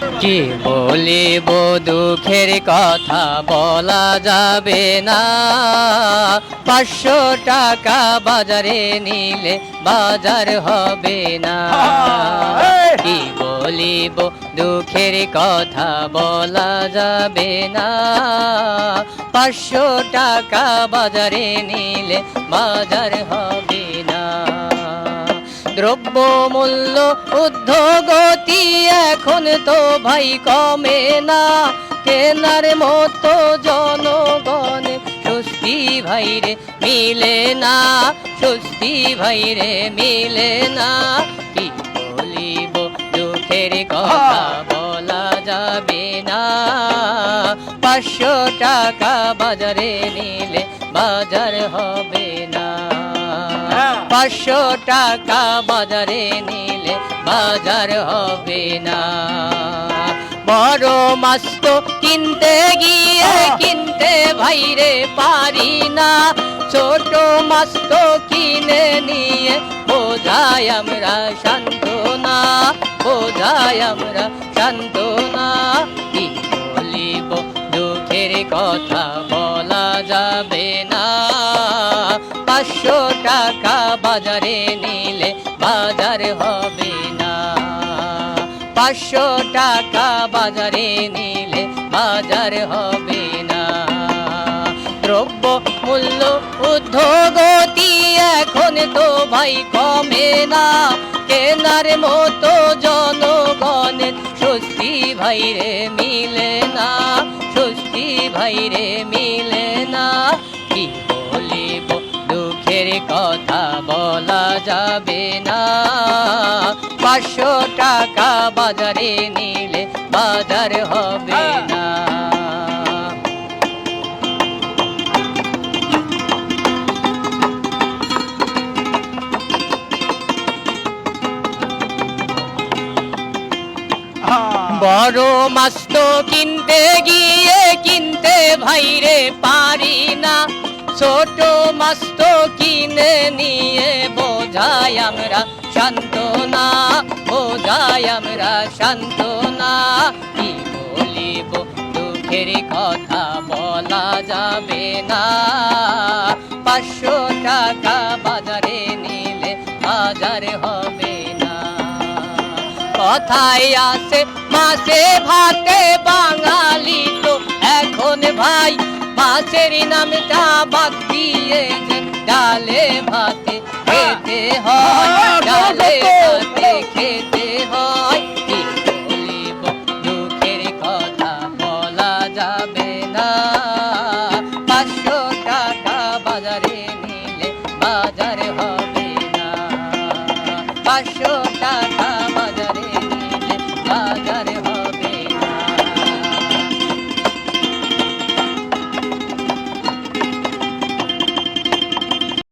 কি বলিব দুঃখের কথা বলা যাবে না। পাঁচশো টাকা বাজারে নিলে বাজার হবে না। কি বলিব দুঃখের কথা বলা যাবে না। পাঁচশো টাকা বাজারে নিলে বাজার হবে না দ্রব্য মূল্য ঊর্ধ্বগতি এখন তো ভাই কমে না। কেনার মতো জনগণে সুস্থি ভাইরে মিলে না সুস্থি ভাইরে মিলে না। কি বলিব দুঃখের কথা বলা যাবে না। পাঁচশো টাকা বাজারে নিলে বাজার হবে না। পাঁচশো টাকা বাজারে নিলে বাজার হবে না। বড় মাছ তো কিনতে গিয়ে কিনতে ভাইরে পারি না। ছোট মাছ তো কিনে নিয়ে বোঝাই আমরা শান্ত না বোঝাই আমরা শান্ত না কি বলিব দুঃখের কথা পাঁচশো টাকা বাজারে নিলে বাজার হবে না। পাঁচশো টাকা বাজারে নিলে বাজার হবে না। দ্রব্য মূল্য উদ্ধগতি এখন তো ভাই কমে না। কেনার মতো জনগণের স্বস্তি ভাইরে মিলে না। স্বস্তি ভাইরে মিলে কথা বলা যাবে না। পাঁচশো টাকা বাজারে নিলে বাজার হবে না। বড় মাছ তো কিনতে গিয়ে কিনতে ভাইরে পারি না। ছোট মাছ তো কিনে নিয়ে বোঝাই আমরা শান্ত না বোঝাই আমরা শান্ত না কি বলিব, দুঃখের কথা বলা যাবে না। পাঁচশো টাকা বাজারে নিলে বাজার হবে না। কথায় আছে, মাছে ভাতে বাঙালি তো। এখন ভাই মাছের নামটা বাদ দিয়ে যে ডালে ভাতে খেতে হয় ডালে ভাতে খেতে হয়। কি বলিব? দুঃখের কথা বলা যাবে না। পাঁচশো টাকা বাজারে নিলে বাজার হবে না। পাঁচশো টাকা